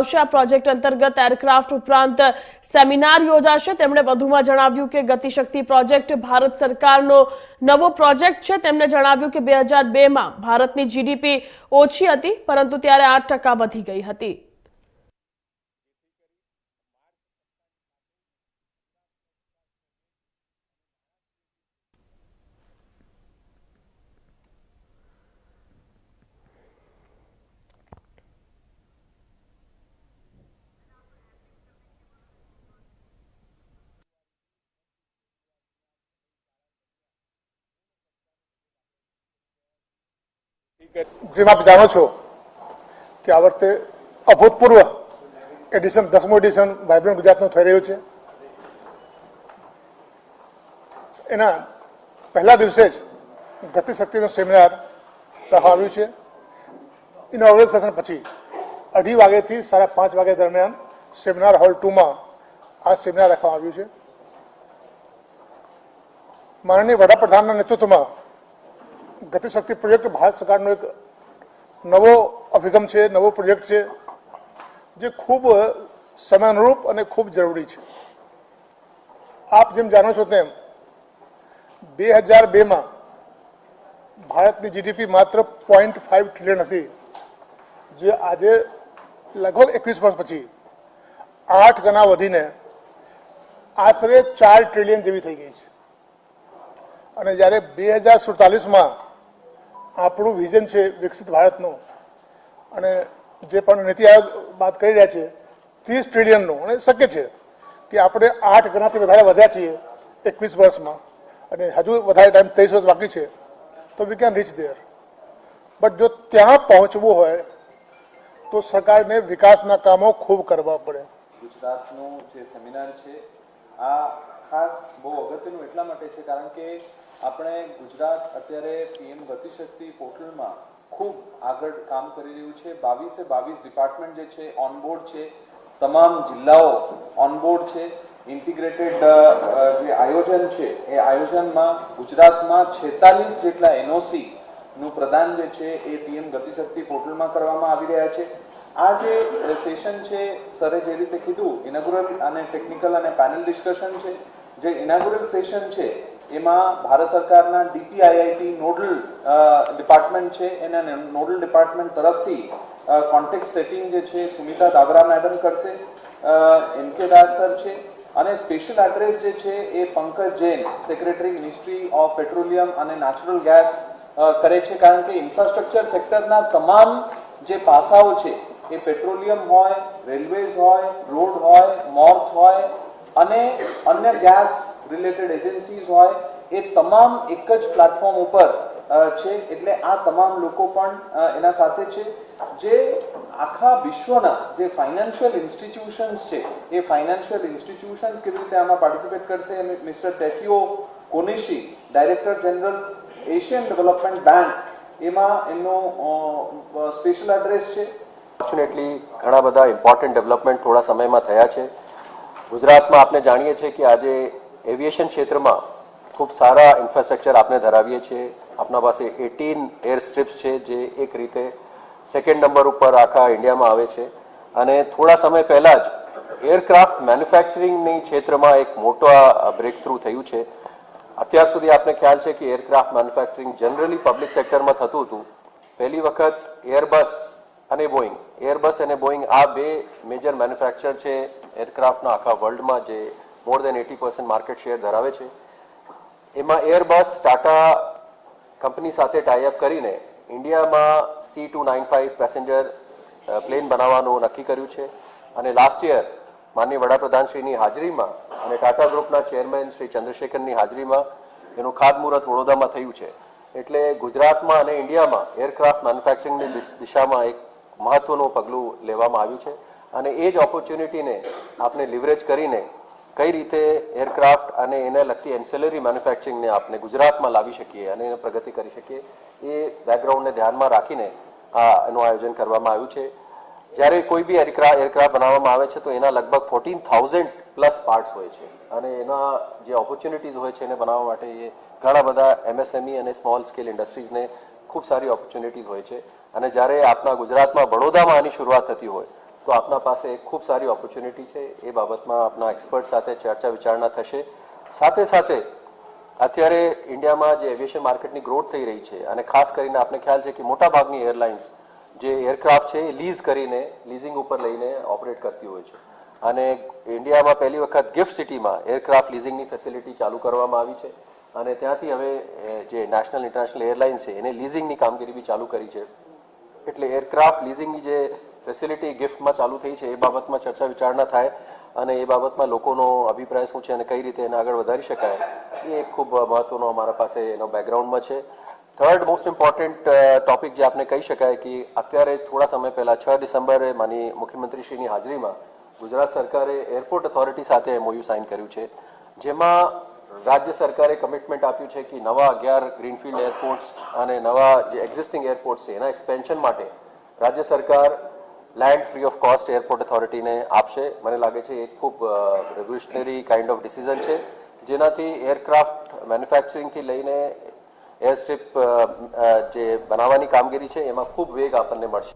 આવશે. આ પ્રોજેક્ટ અંતર્ગત એરક્રાફ્ટ ઉપરાંત સેમિનાર યોજાશે. તેમણે વધુમાં જણાવ્યું કે ગતિશક્તિ પ્રોજેક્ટ ભારત સરકારનો નવો પ્રોજેક્ટ છે. તેમણે જણાવ્યું કે બે હજાર બેમાં ભારતની જીડીપી ઓછી હતી, પરંતુ ત્યારે આઠ ટકા વધી ગઈ હતી. જેમ આપ જાણો છો કે આ વખતે અભૂતપૂર્વ એડિશન, દસમું એડિશન વાઇબ્રન્ટ ગુજરાતનું થઈ રહ્યું છે. એના પહેલા દિવસે જ ગતિશક્તિનું સેમિનાર રાખવામાં આવ્યું છે. ઇનોગ્રેલ સેશન પછી અઢી વાગ્યાથી સાડા પાંચ વાગ્યા દરમિયાન સેમિનાર હોલ ટુમાં આ સેમિનાર રાખવામાં આવ્યું છે. માનનીય વડાપ્રધાનના નેતૃત્વમાં ગતિશક્તિ પ્રોજેક્ટ ભારત સરકારનો એક નવો અભિગમ છે, નવો પ્રોજેક્ટ છે, જે ખૂબ સમયાનુરૂપ અને ખૂબ જરૂરી છે. આપ જેમ જાણો છો તેમ, બે હજાર બેમાં ભારતની જીડીપી માત્ર પોઈન્ટ ફાઈવ ટ્રિલિયન હતી, જે આજે લગભગ એકવીસ વર્ષ પછી આઠ ગણા વધીને આશરે ચાર ટ્રિલિયન જેવી થઈ ગઈ છે. અને જ્યારે બે હજાર સુડતાલીસમાં આપણું વિઝન છે વિકસિત ભારતનું. અને જે પણ નીતિ આયોગ વાત કરી રહ્યા છે, ત્રીસ ટ્રિલિયનનું અને શક્ય છે કે આપણે આઠ ગણાથી વધારે વધ્યા છીએ એકવીસ વર્ષમાં. અને હજુ વધારે ટાઈમ ત્રેવીસ વર્ષ બાકી છે, તો we can reach there but જો ત્યાં પહોંચવું હોય, તો સરકારને વિકાસના કામો ખૂબ કરવા પડે. ગુજરાતનું જે સેમિનાર છે, આ ખાસ બહુ અગત્યનું એટલા માટે છે કારણ કે આપણે ગુજરાત અત્યારે પીએમ ગતિશક્તિ પોર્ટલમાં ખૂબ આગળ કામ કરી રહ્યું છે. બાવીસે બાવીસ ડિપાર્ટમેન્ટ જે છે ઓનબોર્ડ છે. તમામ જિલ્લાઓ ઓનબોર્ડ છે. ઇન્ટિગ્રેટેડ જે આયોજન છે, એ આયોજનમાં ગુજરાતમાં છેતાલીસ જેટલા એનઓસી નું પ્રદાન જે છે, એ પીએમ ગતિશક્તિ પોર્ટલમાં કરવામાં આવી રહ્યા છે. આ જે સેશન છે, સરે જે રીતે કીધું ઇનાગ્યુરલ અને ટેકનિકલ અને પેનલ ડિસ્કશન છે. જે ઇનાગ્યુરલ સેશન છે એમાં ભારત સરકારના ડીપીઆઈઆઈટી નોડલ ડિપાર્ટમેન્ટ છે, એના નોડલ ડિપાર્ટમેન્ટ તરફથી કોન્ટેક્ટ સેટિંગ જે છે, સુમિતા દાબરા મેડમ કરશે એમ કે દાસ સર છે, અને સ્પેશિયલ એડ્રેસ જે છે, એ Pankaj Jain secretary ministry of petroleum અને નેચરલ ગેસ કરે છે. કારણ કે ઇન્ફ્રાસ્ટ્રક્ચર સેક્ટરના તમામ જે પાસાઓ છે, એ પેટ્રોલિયમ હોય રેલવેઝ હોય રોડ હોય મોર્થ હોય, અને અન્ય ગેસ રિલેટેડ એજન્સીઝ હોય, એ તમામ એક જ પ્લેટફોર્મ ઉપર છે. એટલે આ તમામ લોકો પણ એના સાથે છે. જે આખા વિશ્વના જે ફાઇનાન્શિયલ ઇન્સ્ટિટ્યુશન્સ છે, એ ફાઇનાન્શિયલ ઇન્સ્ટિટ્યુશન્સ કેવી રીતે આમાં પાર્ટિસિપેટ કરશે? Mister Takeo Konishi director general Asian Development Bank એમાં એમનો સ્પેશિયલ એડ્રેસ છે. ફોર્ચ્યુનેટલી ઘણા બધા ઇમ્પોર્ટન્ટ ડેવલપમેન્ટ થોડા સમયમાં થયા છે. ગુજરાતમાં આપણે જાણીએ છીએ કે આજે એવિએશન ક્ષેત્રમાં ખૂબ સારા ઇન્ફ્રાસ્ટ્રક્ચર આપણે ધરાવીએ છીએ. આપણા પાસે એટીન એર સ્ટ્રીપ્સ છે જે એક રીતે સેકન્ડ નંબર ઉપર આખા ઇન્ડિયામાં આવે છે. અને થોડા સમય પહેલાં જ એરક્રાફ્ટ મેન્યુફેક્ચરિંગની ક્ષેત્રમાં એક મોટા બ્રેક થ્રુ થયું છે. અત્યાર સુધી આપને ખ્યાલ છે કે એરક્રાફ્ટ મેન્યુફેક્ચરિંગ જનરલી પબ્લિક સેક્ટરમાં થતું હતું. પહેલી વખત એરબસ અને બોઈંગ એરબસ અને બોઈંગ આ બે મેજર મેન્યુફેક્ચર છે એરક્રાફ્ટના આખા વર્લ્ડમાં જે more than eighty percent market share ધરાવે છે. એમાં એરબસ ટાટા કંપની સાથે ટાઈઅપ કરીને ઇન્ડિયામાં C two nine five passenger plane બનાવવાનું નક્કી કર્યું છે. અને લાસ્ટ યર માનનીય વડાપ્રધાનશ્રીની હાજરીમાં અને ટાટા ગ્રુપના ચેરમેન શ્રી ચંદ્રશેખરની હાજરીમાં એનું ખાતમુહૂર્ત વડોદરામાં થયું છે. એટલે ગુજરાતમાં અને ઇન્ડિયામાં એરક્રાફ્ટ મેન્યુફેક્ચરિંગની દિશામાં એક મહત્વનું પગલું લેવામાં આવ્યું છે. અને એ જ ઓપોર્ચ્યુનિટીને આપણે લિવરેજ કરીને કઈ રીતે એરક્રાફ્ટ અને એને લગતી એન્સેલરી મેન્યુફેક્ચરિંગને આપણે ગુજરાતમાં લાવી શકીએ અને એને પ્રગતિ કરી શકીએ, એ બેકગ્રાઉન્ડને ધ્યાનમાં રાખીને આ એનું આયોજન કરવામાં આવ્યું છે. જ્યારે કોઈ બી એરક્રાફ્ટ એરક્રાફ્ટ બનાવવામાં આવે છે, તો એના લગભગ ફોર્ટીન થાઉઝન્ડ પ્લસ પાર્ટ્સ હોય છે. અને એના જે ઓપોર્ચ્યુનિટીઝ હોય છે એને બનાવવા માટે એ ઘણા બધા એમએસએમઈ અને સ્મોલ સ્કેલ ઇન્ડસ્ટ્રીઝને ખૂબ સારી ઓપોર્ચ્યુનિટીઝ હોય છે. અને જ્યારે આપણા ગુજરાતમાં બડોદામાં આની શરૂઆત થતી હોય તો આપના પાસે એક ખૂબ સારી ઓપોર્ચ્યુનિટી છે. એ બાબતમાં આપના એક્સપર્ટ સાથે ચર્ચા વિચારણા થશે. સાથે સાથે, અત્યારે ઇન્ડિયામાં જે એવિએશન માર્કેટની ગ્રોથ થઈ રહી છે અને ખાસ કરીને આપને ખ્યાલ છે કે મોટા ભાગની એરલાઇન્સ જે એરક્રાફ્ટ છે એ લીઝ કરીને લીઝિંગ ઉપર લઈને ઓપરેટ કરતી હોય છે. અને ઇન્ડિયામાં પહેલી વખત ગિફ્ટ સિટીમાં એરક્રાફ્ટ લીઝિંગની ફેસિલિટી ચાલુ કરવામાં આવી છે. અને ત્યાંથી હવે જે નેશનલ ઇન્ટરનેશનલ એરલાઇન્સ છે એને લીઝિંગની કામગીરી બી ચાલુ કરી છે. એટલે એરક્રાફ્ટ લીઝિંગની જે ફેસિલિટી ગિફ્ટમાં ચાલુ થઈ છે, એ બાબતમાં ચર્ચા વિચારણા થાય અને એ બાબતમાં લોકોનો અભિપ્રાય શું છે અને કઈ રીતે એને આગળ વધારી શકાય, એ ખૂબ મહત્વનો અમારા પાસે એનો બેકગ્રાઉન્ડમાં છે. થર્ડ મોસ્ટ ઇમ્પોર્ટન્ટ ટોપિક જે આપણે કહી શકાય કે અત્યારે થોડા સમય પહેલા છ ડિસેમ્બરે માની મુખ્યમંત્રીશ્રીની હાજરીમાં ગુજરાત સરકારે એરપોર્ટ ઓથોરિટી સાથે એમઓયુ સાઇન કર્યું છે, જેમાં રાજ્ય સરકારે કમિટમેન્ટ આપ્યું છે કે નવા અગિયાર ગ્રીનફિલ્ડ એરપોર્ટ્સ અને નવા જે એક્ઝિસ્ટિંગ એરપોર્ટ્સ છે, એના એક્સપેન્શન માટે રાજ્ય સરકાર land free of cost airport ઓથોરિટીને આપશે. મને લાગે છે એ ખૂબ રેવોલ્યુશનરી કાઇન્ડ ઓફ ડિસિઝન છે. જેનાથી એરક્રાફ્ટ મેન્યુફેક્ચરિંગથી લઈને એર સ્ટ્રીપ જે બનાવવાની કામગીરી છે, એમાં ખૂબ વેગ આપણને મળશે.